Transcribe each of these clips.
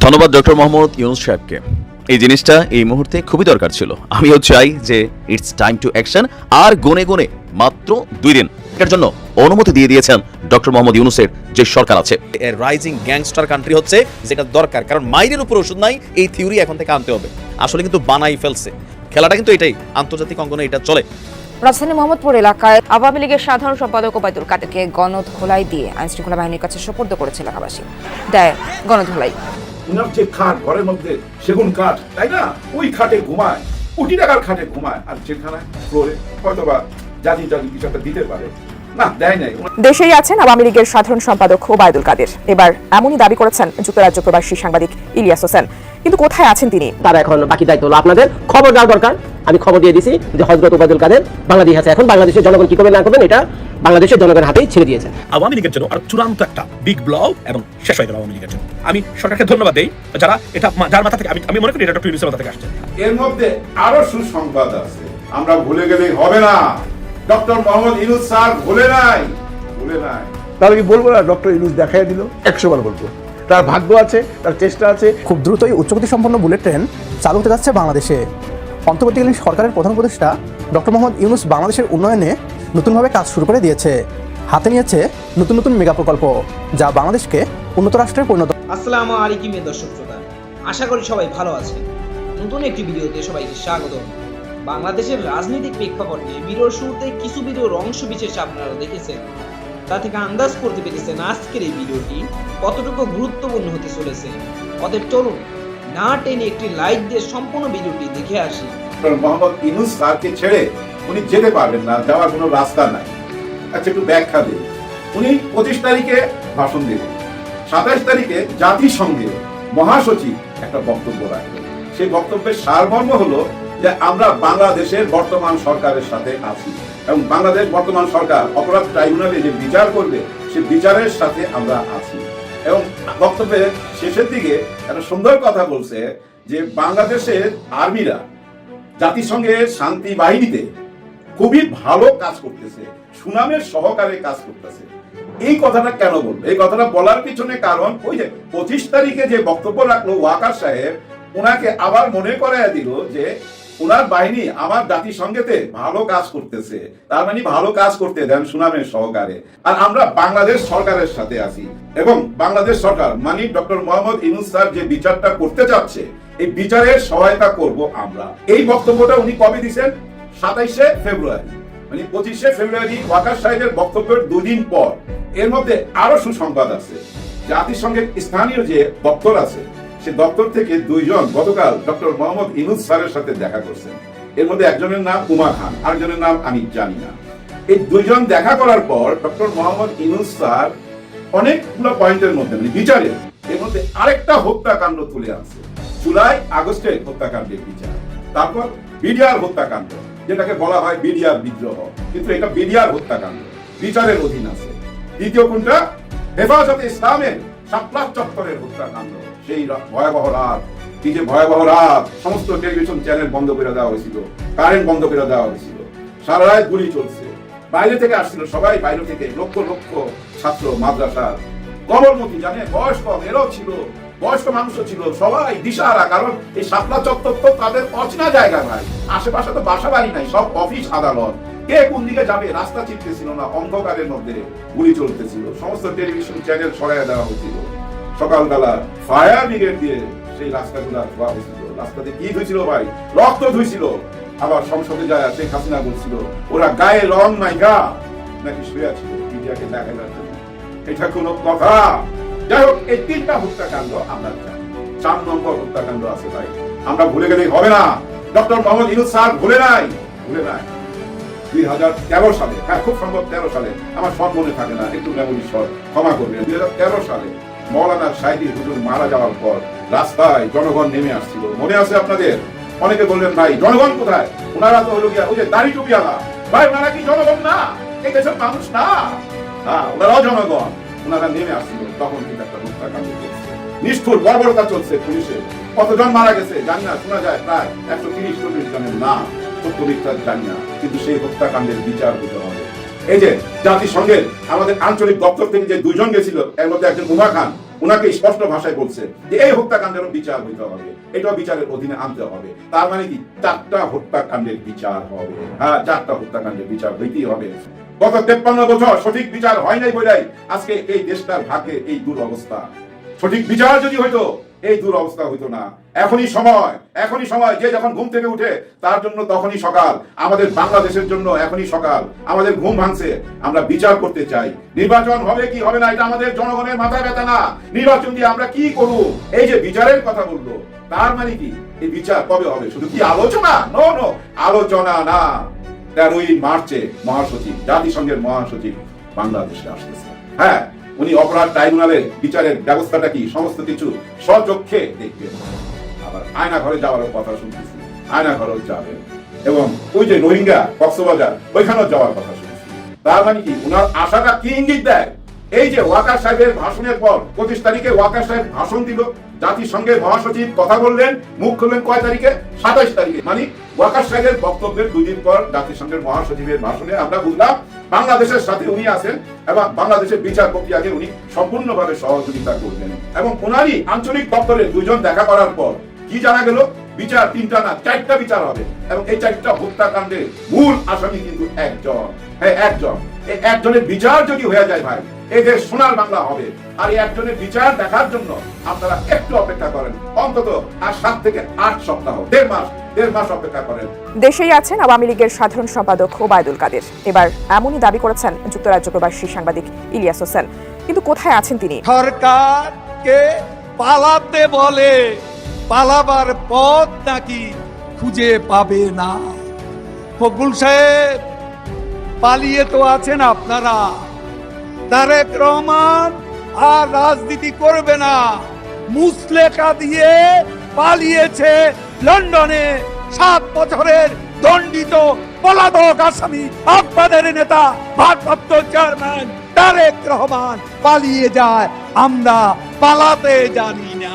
ধন্যবাদ ডক্টর মোহাম্মদ ইউনুস সাহেবকে। এই জিনিসটা এই মুহূর্তে খুবই দরকার ছিল। আমিও চাই যে ইটস টাইম টু অ্যাকশন আর গুনে গুনে মাত্র দুই দিন। এটার জন্য অনুমতি দিয়ে দিয়েছেন ডক্টর মোহাম্মদ ইউনুসের যে সরকার আছে। রাইজিং গ্যাংস্টার কান্ট্রি হচ্ছে যেটা দরকার কারণ মাইরের উপর ওষুধ নাই এই থিওরি এখন থেকে আনতে হবে। আসলে কিন্তু বানাই ফেলছে। খেলাটা কিন্তু এটাই আন্তর্জাতিক অঙ্গনে এটা চলে। রাজধানী মোহাম্মদপুর এলাকায় আওয়ামী লীগের সাধারণ সম্পাদক ওবায়দুল কাদেরকে গণধোলাই দিয়ে আইনশৃঙ্খলা বাহিনীর কাছে সোপর্দ করেছে এলাকাবাসী। দেয় গণধোলাই। যে খাট, ঘরের মধ্যে সেগুন কাঠ তাই না? ওই খাটে ঘুমায় কোটি টাকার খাটে ঘুমায়, আর জেলখানায় ফ্লোরে হয়তো বা জাতি জাতি কিছু একটা দিতে পারে। দেশেই আছেন আওয়ামী লীগের সাধারণ সম্পাদক ওবায়দুল কাদের। এবার এমনই দাবি করেছেন যুক্তরাজ্য প্রবাসী সাংবাদিক ইলিয়াস হোসেন। কিন্তু কোথায় আছেন তিনি? তারা এখন বাকি দায়িত্ব হলো আপনাদের। খবর দেওয়া দরকার। আমি খবর দিয়ে দিছি যে হজরত ওবায়দুল কাদের বাংলাদেশ আছে। এখন বাংলাদেশের জনগণ কি করবেন না করবেন এটা বাংলাদেশের জনগণের হাতেই ছেড়ে দিয়েছে। আওয়ামী লীগের জন্য আর চূড়ান্ত একটা বিগ ব্লও এবং শেষ হয়ে গেল আওয়ামী লীগের জন্য। আমি সরকারকে ধন্যবাদ দেই। যারা এটা যার মাথা থেকে আমি আমি মনে করি এটা ডক্টর ইউনুসের মাথা থেকে আসছে। এর মধ্যে আরও সুসংবাদ আছে। আমরা ভুলে গেলেই হবে না। ডক্টর মোহাম্মদ ইনুস স্যার ভুলে নাই। ভুলে নাই। তাহলে কি বলব না? ডক্টর ইউনুস দেখাই দিল। একশো বার বলব। তার ভাগ্য আছে তার চেষ্টা আছে। খুব দ্রুতই উচ্চগতি সম্পন্ন বুলেট ট্রেন চালু হতে যাচ্ছে বাংলাদেশে। অন্তর্বর্তীকালীন সরকারের প্রধান উপদেষ্টা ডক্টর মোহাম্মদ ইউনুস বাংলাদেশের উন্নয়নে নতুনভাবে কাজ শুরু করে দিয়েছে। হাতে নিয়েছে নতুন নতুন মেগা প্রকল্প যা বাংলাদেশকে উন্নত রাষ্ট্রে পরিণত আসসালামু আলাইকুম দর্শক শ্রোতা। আশা করি সবাই ভালো আছে নতুন একটি ভিডিওতে সবাইকে স্বাগত। বাংলাদেশের রাজনৈতিক প্রেক্ষাপট নিয়ে ভিডিওর শুরুতে কিছু ভিডিওর অংশ বিশেষ আপনারা দেখেছেন। তা থেকে আন্দাজ করতে পেরেছেন আজকের এই ভিডিওটি। কতটুকু গুরুত্বপূর্ণ হতে চলেছে? অতএব চলুন, না টেনে একটি লাইক দিয়ে সম্পূর্ণ ভিডিওটি দেখে আসি। মোহাম্মদ ইনুস স্যারকে ছেড়ে উনি যেতে পারবেন না, যাওয়ার কোনো রাস্তা নাই। আচ্ছা একটু ব্যাখ্যা দিন। উনি পঁচিশ তারিখে ভাষণ দেবেন সাতাশ তারিখে জাতিসংঘে মহাসচিব একটা বক্তব্য রাখবেন সেই বক্তব্যের সারমর্ম হলো যে আমরা বাংলাদেশের বর্তমান সরকারের সাথে আছি। এবং বাংলাদেশ বর্তমান সরকার অপরাধ ট্রাইব্যুনালে যে বিচার করবে, সে বিচারের সাথে আমরা আছি। এবং বক্তব্যের শেষের দিকে একটা সুন্দর কথা বলছে যে বাংলাদেশের আর্মিরা জাতিসংঘের শান্তি বাহিনীতে খুবই ভালো কাজ করতেছে, সুনামের সহকারে কাজ করতেছে। এই কথাটা কেন বলব? এই কথাটা বলার পিছনে কারণ ওই যে পঁচিশ তারিখে যে বক্তব্য রাখল ওয়াকার সাহেব, ওনাকে আবার মনে করাইয়া দিল যে ওনার বাহিনী আমার জাতিসংঘেতে ভালো কাজ করতেছে। তার মানে ভালো কাজ করতে দেন সুনামের সহকারে। আর আমরা বাংলাদেশ সরকারের সাথে আছি। এবং বাংলাদেশ সরকার মানে ডক্টর মোহাম্মদ ইনুস স্যার যে বিচারটা করতে যাচ্ছে এই বিচারের সহায়তা করব আমরা। এই বক্তব্যটা উনি কবে দিছেন সাতাইশে ফেব্রুয়ারি। মানে পঁচিশে ফেব্রুয়ারি ওয়াকার সাহেবের বক্তব্যের দুদিন পর। এর মধ্যে আরও সুসংবাদ আছে। জাতিসংঘের স্থানীয় যে দপ্তর আছে সে দপ্তর থেকে দুইজন, গতকাল ডক্টর মোহাম্মদ ইনুস স্যারের সাথে দেখা করছেন। এর মধ্যে একজনের নাম উমা খান, আরেকজনের নাম আমি জানি না। এই দুইজন দেখা করার পর ডক্টর মোহাম্মদ ইনুস স্যার অনেকগুলো পয়েন্টের মধ্যে মানে বিচারের এর মধ্যে আরেকটা হত্যাকাণ্ড তুলে আছে জুলাই আগস্টের হত্যাকাণ্ডের বিচার। তারপর বিডিআর হত্যাকাণ্ড, যেটাকে বলা হয় বিডিআর বিদ্রোহ। কিন্তু এটা বিডিআর হত্যাকাণ্ড, বিচারের অধীন আছে। দ্বিতীয় কোনটা? হেফাজতে ইসলামের সাপ্লাস চত্বরের হত্যাকাণ্ড। সেই ভয়াবহ রাত কি যে ভয়াবহ রাত, সমস্ত টেলিভিশন চ্যানেল বন্ধ করে দেওয়া হয়েছিল কারেন্ট বন্ধ করে দেওয়া হয়েছিল, সারা রাত গুলি চলছে। বাইরে থেকে আসছিল সবাই, বাইরে থেকে লক্ষ লক্ষ ছাত্র, মাদ্রাসার। কমলমতি জানে বয়স কম এরাও ছিল, বয়স্ক মানুষও ছিল, সবাই দিশাহারা, কারণ এই শাপলা চত্বর তো তাদের অচেনা জায়গা ভাই আশেপাশে তো বাসা বাড়ি নাই, সব অফিস আদালত। কে কোন দিকে যাবে, রাস্তা চিনতেছিল না, অন্ধকারের মধ্যে গুলি চলতেছিল, সমস্ত টেলিভিশন চ্যানেল সরাইয়া দেওয়া হয়েছিল। সকালবেলা ফায়ার ব্রিগেড দিয়ে সেই রাস্তাগুলো ধোয়া হয়েছিল। রাস্তাতে কি ধুইছিল ভাই? রক্ত ধুইছিল। আবার সংসদে যায় শেখ হাসিনা বলছিল, ওরা গায়ে রং নাই গা। নাকি শুয়ে ছিল মিডিয়াকে দেখানোর জন্য। এটা কোনো কথা। যাই হোক, এই তিনটা হত্যাকাণ্ড আমরা জানি। চার নম্বর হত্যাকাণ্ড আছে ভাই। আমরা ভুলে গেলেই হবে না। ডক্টর মোহাম্মদ ইনুস স্যার ভুলে নাই? ভুলে নাই। দুই হাজার তেরো সালে হ্যাঁ খুব সম্ভব তেরো সালে। আমার সব মনে থাকে না, একটু মেমোরি শর্ট ক্ষমা করবেন, দুই হাজার তেরো সালে মৌলানা সাইদি হুজুর মারা যাওয়ার পর রাস্তায় জনগণ নেমে আসছিল। মনে আছে আপনাদের? অনেকে বললেন, ভাই, জনগণ কোথায়? ওনারা তো হলো গিয়া, ওই যে দাড়ি টুপিয়ালা ভাই, ওনারা কি জনগণ না? এই দেশের মানুষ না? হ্যাঁ ওনারাও জনগণ। ওনারা নেমে আসছিল। তখন কিন্তু একটা হত্যাকাণ্ড নিষ্ঠুর বর্বরতা চলছে পুলিশে। কতজন মারা গেছে জানি না, শোনা যায় প্রায় একশো তিরিশ চল্লিশ জনের নাম। সত্য মিথ্যা জানি না, কিন্তু সেই হত্যাকাণ্ডের বিচার হতে হবে। এই যে জাতিসংঘের আমাদের আঞ্চলিক দপ্তর থেকে যে দুইজন গেছিল, এর মধ্যে একজন উমা খান ওনাকে স্পষ্ট ভাষায় বলছে যে এই হত্যাকাণ্ডেরও বিচার হইতে হবে, এটাও বিচারের অধীনে আনতে হবে। তার মানে কি? চারটা হত্যাকাণ্ডের বিচার হবে। হ্যাঁ চারটা হত্যাকাণ্ডের বিচার হইতেই হবে। গত তেপ্পান্ন বছর সঠিক বিচার হয় নাই বলেই আজকে এই দেশটার ভাগ্যে এই দুরবস্থা। সঠিক বিচার যদি হইতো এই দুরবস্থা হইতো না। এখনই সময় এখনই সময়। যে যখন ঘুম থেকে উঠে, তার জন্য তখনই সকাল। আমাদের বাংলাদেশের জন্য এখনই সকাল। আমাদের ঘুম ভাঙছে। আমরা বিচার করতে চাই। নির্বাচন হবে কি হবে না, এটা আমাদের জনগণের মাথায় ব্যথা না। নির্বাচন দিয়ে আমরা কি করব? এই যে বিচারের কথা বলল, তার মানে কি? এই বিচার কবে হবে? শুধু কি আলোচনা? নো নো আলোচনা না। তেরোই মার্চে মহাসচিব, জাতিসংঘের মহাসচিব বাংলাদেশে আসতেছে। হ্যাঁ উনি অপরাধ ট্রাইব্যুনালের বিচারের ব্যবস্থাটা কি, সমস্ত কিছু সচক্ষে দেখবেন আবার আয়না ঘরে যাওয়ার কথা শুনতেছি আয়না ঘরেও যাবেন এবং ওই যে রোহিঙ্গা কক্সবাজার, ওইখানেও যাওয়ার কথা শুনছি তার মানে কি ওনার আশাটা কি ইঙ্গিত দেয়? এই যে ওয়াকার সাহেবের ভাষণের পর পঁচিশ তারিখে ওয়াকার সাহেব ভাষণ দিল, জাতিসংঘের মহাসচিব কথা বললেন মুখ খুললেন কয় তারিখে? সাতাইশ তারিখে। মানে ওয়াকার সাহেবের বক্তব্যের দুই দিন পর জাতিসংঘের মহাসচিবের ভাষণে আমরা বুঝলাম বাংলাদেশের সাথে উনি আছেন এবং বাংলাদেশের বিচার প্রক্রিয়াকে উনি সম্পূর্ণভাবে সহযোগিতা করবেন। এবং ওনারই আঞ্চলিক দপ্তরের দুজন দেখা করার পর কি জানা গেল? বিচার তিনটা না, চারটা বিচার হবে। এবং এই চারটা হত্যাকাণ্ডের মূল আসামি কিন্তু একজন। হ্যাঁ একজন। এই একজনের বিচার যদি হয়ে যায় ভাই এই দেশ সোনার বাংলা হবে। আর এই একজনের বিচার দেখার জন্য আপনারা একটু অপেক্ষা করেন। অন্তত আর সাত থেকে আট সপ্তাহ, দেড় মাস দেড় মাস অপেক্ষা করেন। দেশেই আছেন আওয়ামী লীগের সাধারণ সম্পাদক ওবায়দুল কাদের। এবার এমনই দাবি করেছেন যুক্তরাজ্য প্রবাসী সাংবাদিক ইলিয়াস হোসেন। কিন্তু কোথায় আছেন তিনি? সরকারকে পালাতে বলে পালাবার পথ নাকি খুঁজে পাবে না। ফকুল সাহেব পালিয়ে তো আছেন আপনারা। তারেক রহমান আর রাজনীতি করবে না। মুসলেখা দিয়ে পালিয়েছে লন্ডনে সাত বছরের দণ্ডিত পলাতক আসামি আপনাদের নেতা, ভারপ্রাপ্ত চেয়ারম্যান তারেক রহমান পালিয়ে যায়। আমরা পালাতে জানি না।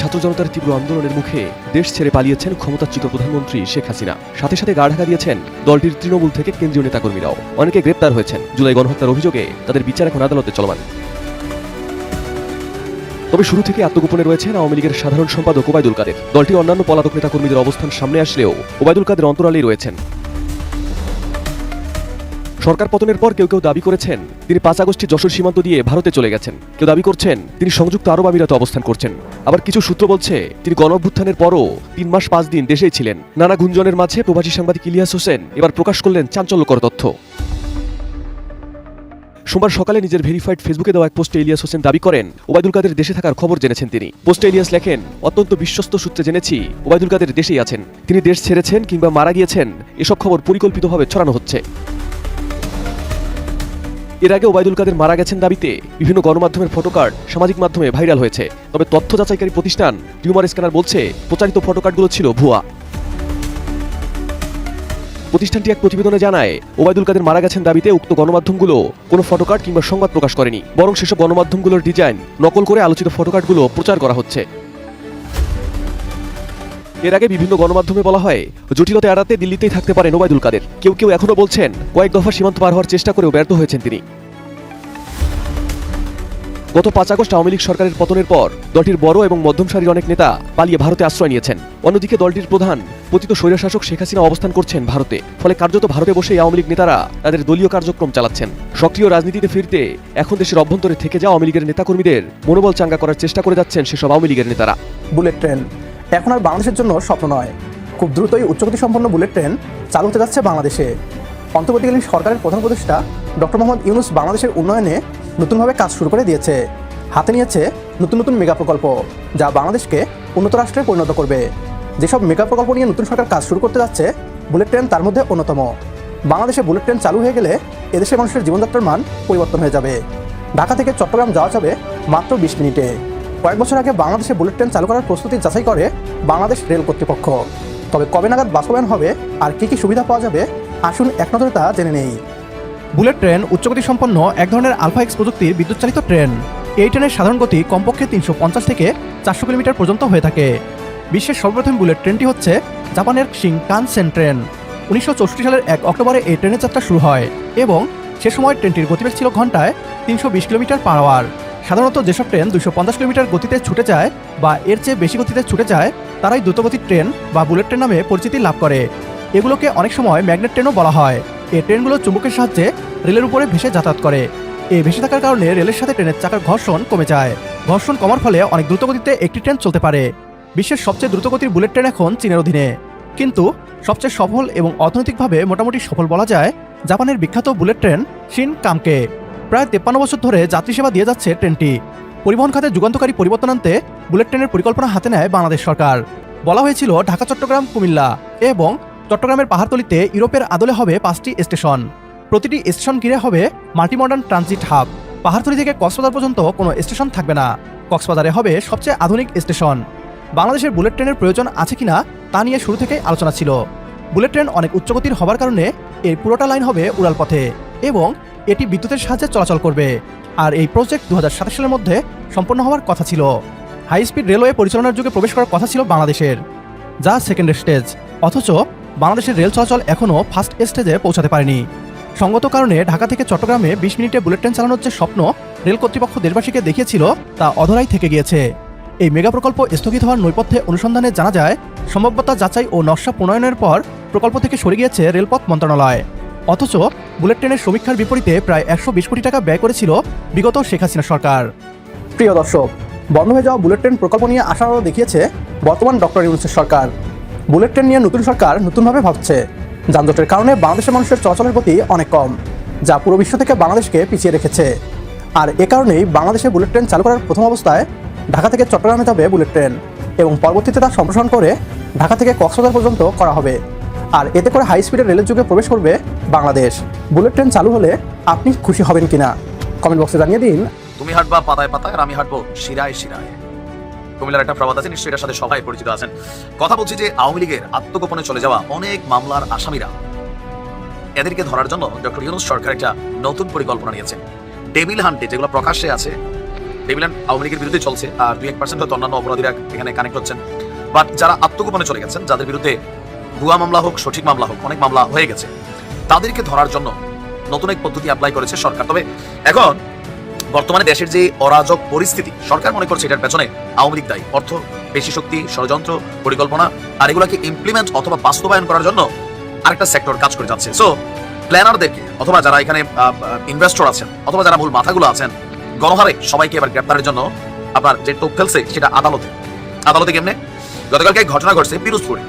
ছাত্র জনতার তীব্র আন্দোলনের মুখে দেশ ছেড়ে পালিয়েছেন ক্ষমতাচ্যুত প্রধানমন্ত্রী শেখ হাসিনা। সাথে সাথে গা ঢাকা দিয়েছেন দলটির তৃণমূল থেকে কেন্দ্রীয় নেতাকর্মীরাও। অনেকে গ্রেপ্তার হয়েছেন। জুলাই গণহত্যার অভিযোগে তাদের বিচার এখন আদালতে চলমান। তবে শুরু থেকে আত্মগোপনে রয়েছেন আওয়ামী লীগের সাধারণ সম্পাদক ওবায়দুল কাদের। দলটি অন্যান্য পলাতক নেতাকর্মীদের অবস্থান সামনে আসলেও ওবায়দুল কাদের অন্তরালেই রয়েছেন। সরকার পতনের পর কেউ কেউ দাবি করেছেন, তিনি পাঁচ আগস্টে যশোর সীমান্ত দিয়ে ভারতে চলে গেছেন। কেউ দাবি করছেন, তিনি সংযুক্ত আরব আমিরাতে অবস্থান করছেন। আবার কিছু সূত্র বলছে, তিনি গণ অভ্যুত্থানের পরও তিন মাস পাঁচ দিন দেশেই ছিলেন। নানা গুঞ্জনের মাঝে প্রবাসী সাংবাদিক ইলিয়াস হোসেন এবার প্রকাশ করলেন চাঞ্চল্যকর তথ্য। সোমবার সকালে নিজের ভেরিফাইড ফেসবুকে দেওয়া এক পোস্টে ইলিয়াস হোসেন দাবি করেন, ওবায়দুল কাদের দেশে থাকার খবর জেনেছেন তিনি। পোস্টে ইলিয়াস লেখেন, অত্যন্ত বিশ্বস্ত সূত্রে জেনেছি, ওবায়দুল কাদের দেশেই আছেন। তিনি দেশ ছেড়েছেন কিংবা মারা গিয়েছেন, এসব খবর পরিকল্পিতভাবে ছড়ানো হচ্ছে। এর আগে ওবায়দুল কাদের মারা গেছেন দাবিতে বিভিন্ন গণমাধ্যমের ফটোকার্ড সামাজিক মাধ্যমে ভাইরাল হয়েছে। তবে তথ্য যাচাইকারী প্রতিষ্ঠান টিউমার স্ক্যানার বলছে, প্রচারিত ফটোকার্ডগুলো ছিল ভুয়া। প্রতিষ্ঠানটি এক প্রতিবেদনে জানায়, ওবায়দুল কাদের মারা গেছেন দাবিতে উক্ত গণমাধ্যমগুলো কোনো ফটোকার্ড কিংবা সংবাদ প্রকাশ করেনি। বরং সেসব গণমাধ্যমগুলোর ডিজাইন নকল করে আলোচিত ফটোকার্ডগুলো প্রচার করা হচ্ছে। এর আগে বিভিন্ন গণমাধ্যমে বলা হয় জটিলতা এড়াতে দিল্লিতেই থাকতে পারেন ওবায়দুল কাদের। কেউ কেউ এখনও বলছেন, কয়েক দফা সীমান্ত পার হওয়ার চেষ্টা করেও ব্যর্থ হয়েছেন তিনি। গত পাঁচ আগস্ট আওয়ামী লীগ সরকারের পতনের পর দলটির বড় এবং মধ্যম সারির অনেক নেতা পালিয়ে ভারতে আশ্রয় নিয়েছেন। অন্যদিকে দলটির প্রধান পতিত স্বৈরশাসক শেখ হাসিনা অবস্থান করছেন ভারতে। ফলে কার্যত ভারতে বসে আওয়ামী লীগ নেতারা তাদের দলীয় কার্যক্রম চালাচ্ছেন। সক্রিয় রাজনীতিতে ফিরতে এখন দেশের অভ্যন্তরে থেকে যাওয়া আওয়ামী লীগের নেতাকর্মীদের মনোবল চাঙ্গা করার চেষ্টা করে যাচ্ছেন সেসব আওয়ামী লীগের নেতারা। Bullet train. এখন আর বাংলাদেশের জন্য স্বপ্ন নয়। খুব দ্রুতই উচ্চগতি সম্পন্ন বুলেট ট্রেন চালু হতে যাচ্ছে বাংলাদেশে। অন্তর্বর্তীকালীন সরকারের প্রধান উপদেষ্টা ডক্টর মোহাম্মদ ইউনুস বাংলাদেশের উন্নয়নে নতুনভাবে কাজ শুরু করে দিয়েছে। হাতে নিয়েছে নতুন নতুন মেগা প্রকল্প, যা বাংলাদেশকে উন্নত রাষ্ট্রে পরিণত করবে। যেসব মেগা প্রকল্প নিয়ে নতুন সরকার কাজ শুরু করতে যাচ্ছে, বুলেট ট্রেন তার মধ্যে অন্যতম। বাংলাদেশে বুলেট ট্রেন চালু হয়ে গেলে এদেশের মানুষের জীবনযাত্রার মান পরিবর্তন হয়ে যাবে। ঢাকা থেকে চট্টগ্রাম যাওয়া যাবে মাত্র বিশ মিনিটে। কয়েক বছর আগে বাংলাদেশে বুলেট ট্রেন চালু করার প্রস্তুতি যাচাই করে বাংলাদেশ রেল কর্তৃপক্ষ। তবে কবে নাগাদ বাস্তবায়ন হবে আর কী কী সুবিধা পাওয়া যাবে আসুন এক নজরে তা জেনে নেই। বুলেট ট্রেন উচ্চগতি সম্পন্ন এক ধরনের আলফা এক্স প্রযুক্তির বিদ্যুৎ চালিত ট্রেন। এই ট্রেনের সাধারণ গতি কমপক্ষে তিনশো পঞ্চাশ থেকে চারশো কিলোমিটার পর্যন্ত হয়ে থাকে। বিশ্বের সর্বপ্রথম বুলেট ট্রেনটি হচ্ছে জাপানের সিং শিংকানসেন ট্রেন। উনিশশো চৌষট্টি সালের এক অক্টোবরে এই ট্রেনের যাত্রা শুরু হয় এবং সে সময় ট্রেনটির গতিবেগ ছিল ঘন্টায় তিনশো বিশ কিলোমিটার পার আওয়ার সাধারণত যেসব ট্রেন দুশো পঞ্চাশ কিলোমিটার গতিতে ছুটে যায় বা এর চেয়ে বেশি গতিতে ছুটে যায়, তারাই দ্রুতগতির ট্রেন বা বুলেট ট্রেন নামে পরিচিতি লাভ করে। এগুলোকে অনেক সময় ম্যাগনেট ট্রেনও বলা হয়। এই ট্রেনগুলো চুম্বকের সাহায্যে রেলের উপরে ভেসে যাতায়াত করে। এই ভেসে থাকার কারণে রেলের সাথে ট্রেনের চাকার ঘর্ষণ কমে যায়। ঘর্ষণ কমার ফলে অনেক দ্রুতগতিতে একটি ট্রেন চলতে পারে। বিশ্বের সবচেয়ে দ্রুতগতির বুলেট ট্রেন এখন চীনের অধীনে। কিন্তু সবচেয়ে সফল এবং অর্থনৈতিকভাবে মোটামুটি সফল বলা যায় জাপানের বিখ্যাত বুলেট ট্রেন শিন কামকে। প্রায় তেপ্পান্ন বছর ধরে যাত্রী সেবা দিয়ে যাচ্ছে ট্রেনটি। পরিবহন খাতে যুগান্তকারী পরিবর্তন আনতে বুলেট ট্রেনের পরিকল্পনা হাতে নেয় বাংলাদেশ সরকার। বলা হয়েছিল ঢাকা চট্টগ্রাম কুমিল্লা এবং চট্টগ্রামের পাহাড়তলিতে ইউরোপের আদলে হবে পাঁচটি স্টেশন। প্রতিটি স্টেশন ঘিরে হবে মাল্টিমডার্ন ট্রানজিট হাব। পাহাড়তলি থেকে কক্সবাজার পর্যন্ত কোনো স্টেশন থাকবে না। কক্সবাজারে হবে সবচেয়ে আধুনিক স্টেশন। বাংলাদেশের বুলেট ট্রেনের প্রয়োজন আছে কিনা তা নিয়ে শুরু থেকেই আলোচনা ছিল। বুলেট ট্রেন অনেক উচ্চগতির হবার কারণে এর পুরোটা লাইন হবে উড়ালপথে এবং এটি বিদ্যুতের সাহায্যে চলাচল করবে। আর এই প্রজেক্ট দু হাজার সাতাশ সালের মধ্যে সম্পন্ন হওয়ার কথা ছিল। হাই স্পিড রেলওয়ে পরিচালনার যুগে প্রবেশ করার কথা ছিল বাংলাদেশের। যা সেকেন্ড স্টেজ। অথচ বাংলাদেশের রেল চলাচল এখনও ফার্স্ট স্টেজে পৌঁছাতে পারেনি। সঙ্গত কারণে ঢাকা থেকে চট্টগ্রামে বিশ মিনিটে বুলেট ট্রেন চালানোর যে স্বপ্ন রেল কর্তৃপক্ষ দেশবাসীকে দেখিয়েছিল, তা অধরাই থেকে গিয়েছে। এই মেগা প্রকল্প স্থগিত হওয়ার নৈপথ্যে অনুসন্ধানে জানা যায়, সম্ভাব্যতা যাচাই ও নকশা প্রণয়নের পর প্রকল্প থেকে সরে গিয়েছে রেলপথ মন্ত্রণালয়। অথচ বুলেট ট্রেনের সমীক্ষার বিপরীতে প্রায় একশো বিশ কোটি টাকা ব্যয় করেছিল বিগত শেখ হাসিনা সরকার। প্রিয় দর্শক, বন্ধ হয়ে যাওয়া বুলেট ট্রেন প্রকল্প নিয়ে আশারও দেখিয়েছে বর্তমান ডক্টর ইউনুসের সরকার। বুলেট ট্রেন নিয়ে নতুন সরকার নতুনভাবে ভাবছে। যানজটের কারণে বাংলাদেশের মানুষের চলাচলের গতি অনেক কম, যা পুরো বিশ্ব থেকে বাংলাদেশকে পিছিয়ে রেখেছে। আর এ কারণেই বাংলাদেশে বুলেট ট্রেন চালু করার প্রথম অবস্থায় ঢাকা থেকে চট্টগ্রামে যাবে বুলেট ট্রেন এবং পরবর্তীতে তা সম্প্রসারণ করে ঢাকা থেকে কক্সবাজার পর্যন্ত করা হবে। আর এতে করে হাই স্পিডের রেলের যুগে প্রবেশ করবে বাংলাদেশ। বুলেট ট্রেন চালু হলে আপনি খুশি হবেন কিনা? কমেন্ট বক্সে জানিয়ে দিন। তুমি হাঁটবা পাতায় পাতায় আর আমি হাঁটবো শিরায় শিরায়। কুমিল্লার একটা প্রবাদ আছে, নিশ্চয়ই এটার সাথে সবাই পরিচিত আছেন। কথা বলছি যে আওয়ামী লীগের আত্মগোপনে চলে যাওয়া অনেক মামলার আসামিরা, এদেরকে ধরার জন্য ডক্টর ইউনুস সরকার একটা নতুন পরিকল্পনা নিয়েছে টেবিল হান্টে যেগুলো প্রকাশ্যে আছে টেবিল হান্ট আওয়ামী লীগের বিরুদ্ধে চলছে, আর দুই এক পার্সেন্ট হয়তো অন্যান্য অপরাধীরা এখানে কানেক্ট হচ্ছেন। বাট যারা আত্মগোপনে চলে গেছেন, যাদের বিরুদ্ধে ভুয়া মামলা হোক, সঠিক মামলা হোক, অনেক মামলা হয়ে গেছে, তাদেরকে ধরার জন্য নতুন এক পদ্ধতি অ্যাপ্লাই করেছে সরকার। তবে এখন বর্তমানে দেশের যে অরাজক পরিস্থিতি, সরকার মনে করছে এটার পেছনে আওয়ামী লীগ দায়ী। অর্থ, পেশি শক্তি, ষড়যন্ত্র, পরিকল্পনা, আর এগুলোকে ইমপ্লিমেন্ট অথবা বাস্তবায়ন করার জন্য আরেকটা সেক্টর কাজ করে যাচ্ছে। সো প্ল্যানারদেরকে অথবা যারা এখানে ইনভেস্টর আছেন, অথবা যারা মূল মাথাগুলো আছেন, গণহারে সবাইকে এবার গ্রেপ্তারের জন্য আপনার যে টোপ ফেলছে সেটা আদালতে। আদালতে কেমনে? গতকালকে ঘটনা ঘটছে পিরোজপুরে।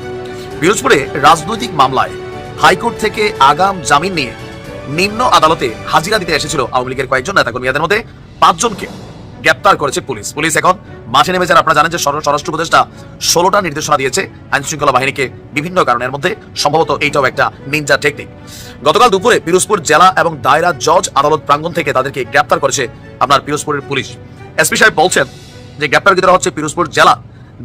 পিরোজপুরে রাজনৈতিক মামলায় হাইকোর্ট থেকে আগাম জামিন নিয়ে নিম্ন আদালতে হাজিরা দিতে এসেছিল আওয়ামী লীগের কয়েকজন নেতাকর্মীদের মধ্যে পাঁচজনকে গ্রেপ্তার করেছে পুলিশ। পুলিশ এখন মাঠে নেমেছেন আপনারা জানেন যে স্বরাষ্ট্র উপদেষ্টা ষোলোটা নির্দেশনা দিয়েছে। আইন শৃঙ্খলা বাহিনীকে বিভিন্ন কারণের মধ্যে সম্ভবত এইটাও একটা নিনজা টেকনিক গতকাল দুপুরে পিরোজপুর জেলা এবং দায়রা জজ আদালত প্রাঙ্গণ থেকে তাদেরকে গ্রেপ্তার করেছে আপনার পিরোজপুরের পুলিশ। এসপি সাহেব বলছেন যে গ্রেপ্তারকৃতরা হচ্ছে পিরোজপুর জেলা,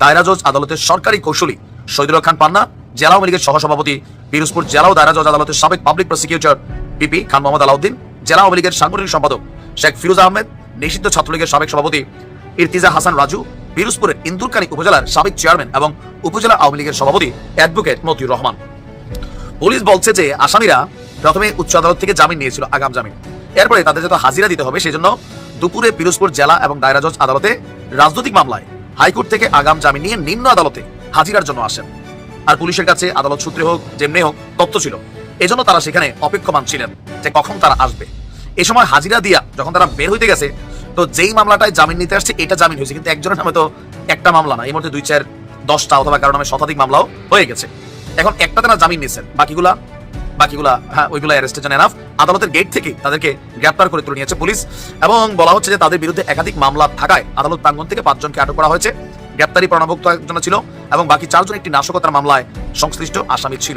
দায়রা জজ আদালতের সরকারি কৌশলী শহীদুল খান পান্না, জেলা আওয়ামী লীগের সহসভাপতি পিরোজপুর জেলা ও দায়রা জজ আদালতের সাবেক public prosecutor PP Khan Mohammad Alauddin, জেলা আওয়ামী লীগের সাংগঠনিক সম্পাদক শেখ ফিরোজ আহমেদ, নিষিদ্ধ ছাত্রলীগের সাবেক সভাপতি ইরতিজা হাসান রাজু, পিরোজপুরের ইন্দুরকানী উপজেলার সাবেক চেয়ারম্যান এবং উপজেলা আওয়ামী লীগের সভাপতি অ্যাডভোকেট মতিউর রহমান। পুলিশ বলছে যে আসামিরা প্রথমে উচ্চ আদালত থেকে জামিন নিয়েছিল, আগাম জামিন। এরপরে তাদের যত হাজিরা দিতে হবে, সেজন্য দুপুরে পিরোজপুর জেলা এবং দায়রা জজ আদালতে রাজনৈতিক মামলায় হাইকোর্ট থেকে আগাম জামিন নিয়ে নিম্ন আদালতে হাজিরার জন্য আসেন। আর পুলিশের কাছে আদালত সূত্রে হোক, যেমনি হোক, তথ্য ছিল। এজন্য তারা সেখানে অপেক্ষমান ছিলেন যে কখন তারা আসবে। এই সময় হাজিরা দিয়া যখন তারা বের হইতে গেছে, তো যেই মামলাটায় জামিন নিতে আসছে, এটা জামিন হয়েছে। কিন্তু একজনের নামে তো একটা মামলা না, এই মুহূর্তে দুই চার দশটা অথবা কারও নামে শতাধিক মামলাও হয়ে গেছে। এখন একটা তারা জামিন নিচ্ছেন বাকিগুলা বাকিগুলা হ্যাঁ ওইগুলো অ্যারেস্টের জন্য এনাফ আদালতের গেট থেকে তাদেরকে গ্রেপ্তার করে তুলে নিয়েছে পুলিশ এবং বলা হচ্ছে যে তাদের বিরুদ্ধে একাধিক মামলা থাকায় আদালত প্রাঙ্গণ থেকে পাঁচজনকে আটক করা হয়েছে। গ্রেপ্তারি প্রণাভুক্ত একজন ছিল এবং বাকি চারজন একটি নাশকতার মামলায় সংশ্লিষ্ট আসামি ছিল।